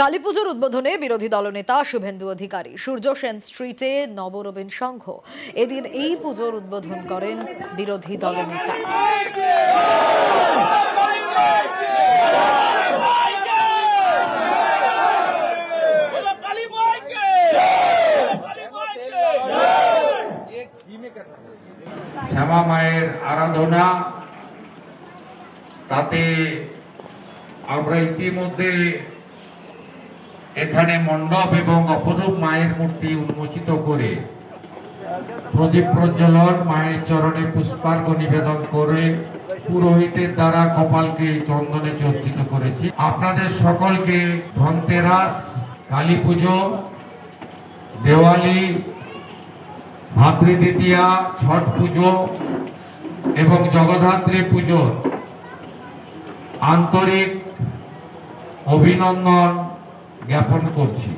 কালীপুজোর উদ্বোধনে বিরোধী দলনেতা শুভেন্দু অধিকারী। সূর্য সেন স্ট্রিটে নবরবীন সংঘ। এদিন এই পুজোর উদ্বোধন করেন বিরোধী দলনেতা। শ্যামা মায়ের আরাধনা, তাতে আমরা ইতিমধ্যে এখানে মণ্ডপ এবং অপরূপ মায়ের মূর্তি উন্মোচিত করে প্রদীপ প্রজ্বলন, মায়ের চরণে পুষ্পার্ঘ নিবেদন করে পুরোহিতের দ্বারা কপালকে চন্দনে চর্চিত করেছি। আপনাদের সকলকে ধনতেরাস, কালী পুজো, দেওয়ালি, ভাতৃদ্বিতীয়া, ছট পুজো এবং জগদ্ধাত্রী পুজোর আন্তরিক অভিনন্দন জ্ঞাপন করছি